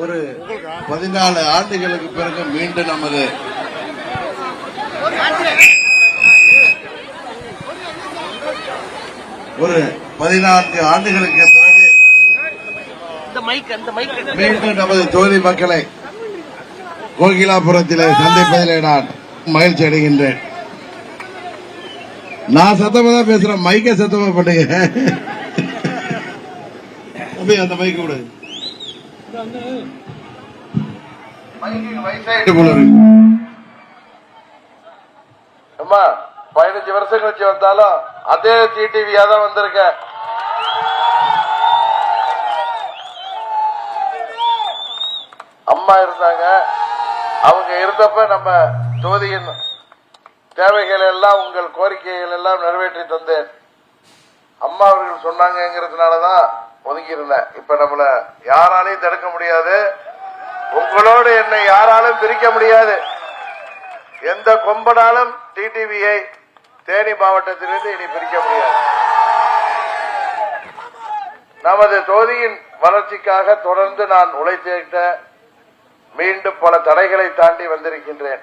ஒரு பதினாலு ஆண்டுகளுக்கு பிறகு மீண்டும் நமது ஒரு பதினான்கு ஆண்டுகளுக்கு பிறகு மீண்டும் நமது தொகுதி மக்களை கோகிலாபுரத்திலே சந்திப்பதிலே நான் மகிழ்ச்சி அடைகின்றேன். நான் சத்தமா தான் பேசுறேன். மைக்க சத்தமா பண்ணுங்க. அந்த மைக்க விடு மைக்குக்கு வயசாயிட்டு போல இருக்கு. அம்மா பதினஞ்சு வருஷம் கழிச்சு வந்தாலும் அதே டிடிவியா தான் வந்திருக்க அம்மா இருந்தாங்க. அவங்க இருந்தப்ப நம்ம தொகுதியின் தேவைகள் எல்லாம் உங்கள் கோரிக்கைகள் எல்லாம் நிறைவேற்றி தந்தேன். அம்மா அவர்கள் சொன்னாங்கிறதுனாலதான் ஒதுங்கி இருந்தேன் இப்ப நம்மள யாராலையும் தடுக்க முடியாது. உங்களோடு என்னை யாராலும் பிரிக்க முடியாது. எந்த கொம்பனாலும் டிடிவியை தேனி மாவட்டத்திலிருந்து இனி பிரிக்க முடியாது. நமது தொகுதியின் வளர்ச்சிக்காக தொடர்ந்து நான் உழைத்திட்ட மீண்டும் பல தடைகளை தாண்டி வந்திருக்கின்றேன்.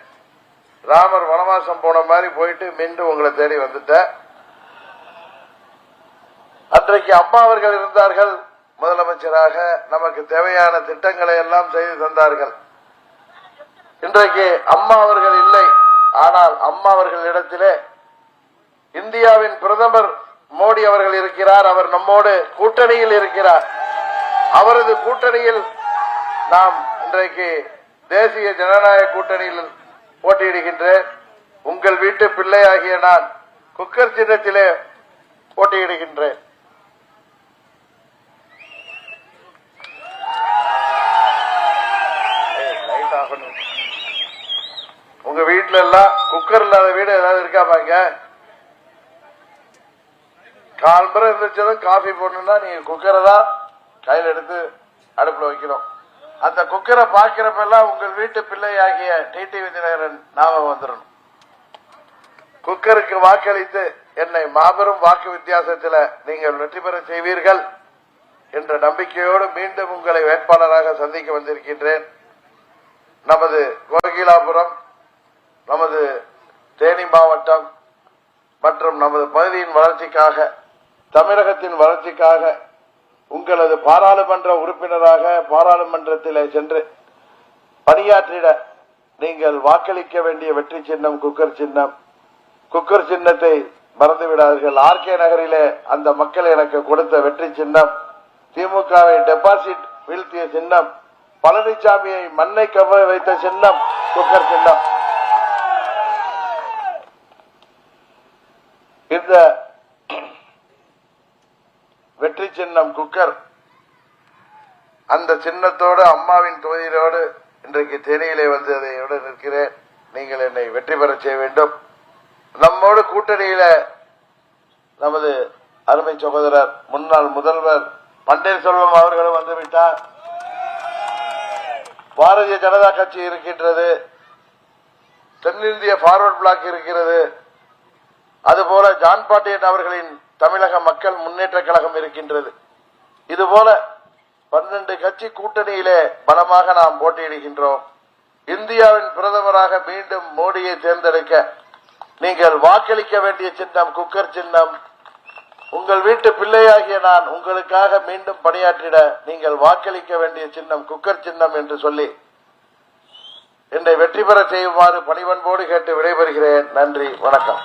ராமர் வனவாசம் போன மாதிரி போயிட்டு மீண்டும் உங்களை தேடி வந்துட்டேன். அன்றைக்கு அம்மா அவர்கள் இருந்தார்கள் முதலமைச்சராக நமக்கு தேவையான திட்டங்களை எல்லாம் செய்து தந்தார்கள். இன்றைக்கு அம்மா அவர்கள் இல்லை ஆனால் அம்மா அவர்கள் இடத்திலே இந்தியாவின் பிரதமர் மோடி அவர்கள் இருக்கிறார் அவர் நம்மோடு கூட்டணியில் இருக்கிறார். அவரது கூட்டணியில் நாம் இன்றைக்கு தேசிய ஜனநாயக கூட்டணியில் போட்டியிடுகின்றேன். உங்கள் வீட்டு பிள்ளையாகிய நான் குக்கர் சின்னத்திலே போட்டியிடுகின்றேன். வீட்டுல எல்லாம் குக்கர் இல்லாத வீடு ஏதாவது இருக்கா பாங்க கால்புரை இருந்துச்சதும் காஃபி போடணும்னா நீங்க குக்கரை தான் கையில் எடுத்து அடுப்புல வைக்கணும். அந்த குக்கரை பாக்குறப்ப எல்லாம் உங்கள் வீட்டு பிள்ளை ஆகிய டிடிவி தினகரன் ஞாபகம் வந்துடணும். குக்கருக்கு வாக்களித்து என்னை மாபெரும் வாக்கு வித்தியாசத்தில் நீங்கள் வெற்றி பெற செய்வீர்கள் என்ற நம்பிக்கையோடு மீண்டும் உங்களை வேட்பாளராக சந்திக்க வந்திருக்கின்றேன். நமது கோகிலாபுரம் நமது தேனி மாவட்டம் மற்றும் நமது பகுதியின் வளர்ச்சிக்காக தமிழகத்தின் வளர்ச்சிக்காக உங்களது பாராளுமன்ற உறுப்பினராக பாராளுமன்றத்திலே சென்று பணியாற்றிட நீங்கள் வாக்களிக்க வேண்டிய வெற்றி சின்னம் குக்கர் சின்னம். குக்கர் சின்னத்தை மறந்துவிடாதீர்கள். ஆர்கே நகரிலே அந்த மக்கள் எனக்கு கொடுத்த வெற்றி சின்னம். திமுகவை டெபாசிட் வீழ்த்திய சின்னம். பழனிசாமியை மண்ணை கவ வைத்த சின்னம் குக்கர் சின்னம். இந்த வெற்றி சின்னம் குக்கர் அந்த சின்னத்தோடு அம்மாவின் தொகுதியோடு இன்றைக்கு தேனியிலே வந்து அதையோடு நிற்கிறேன். நீங்கள் என்னை வெற்றி பெற செய்ய வேண்டும். நம்மோடு கூட்டணியில நமது அருமை சகோதரர் முன்னாள் முதல்வர் பன்னீர்செல்வம் அவர்களும் வந்துவிட்டார் பாரதிய ஜனதா கட்சி இருக்கின்றது. தென்னிந்திய பார்வர்ட் பிளாக் இருக்கிறது. அதுபோல ஜான் பாண்டியன் அவர்களின் தமிழக மக்கள் முன்னேற்ற கழகம் இருக்கின்றது. இதுபோல பன்னெண்டு கட்சி கூட்டணியிலே பலமாக நாம் போட்டியிடுகின்றோம். இந்தியாவின் பிரதமராக மீண்டும் மோடியை தேர்ந்தெடுக்க நீங்கள் வாக்களிக்க வேண்டிய சின்னம் குக்கர் சின்னம் உங்கள் வீட்டு பிள்ளையாகிய நான் உங்களுக்காக மீண்டும் பணியாற்றிட நீங்கள் வாக்களிக்க வேண்டிய சின்னம் குக்கர் சின்னம் என்று சொல்லி என்னை வெற்றி பெற செய்யுமாறு பணிவன்போடு கேட்டு விடைபெறுகிறேன். நன்றி வணக்கம்.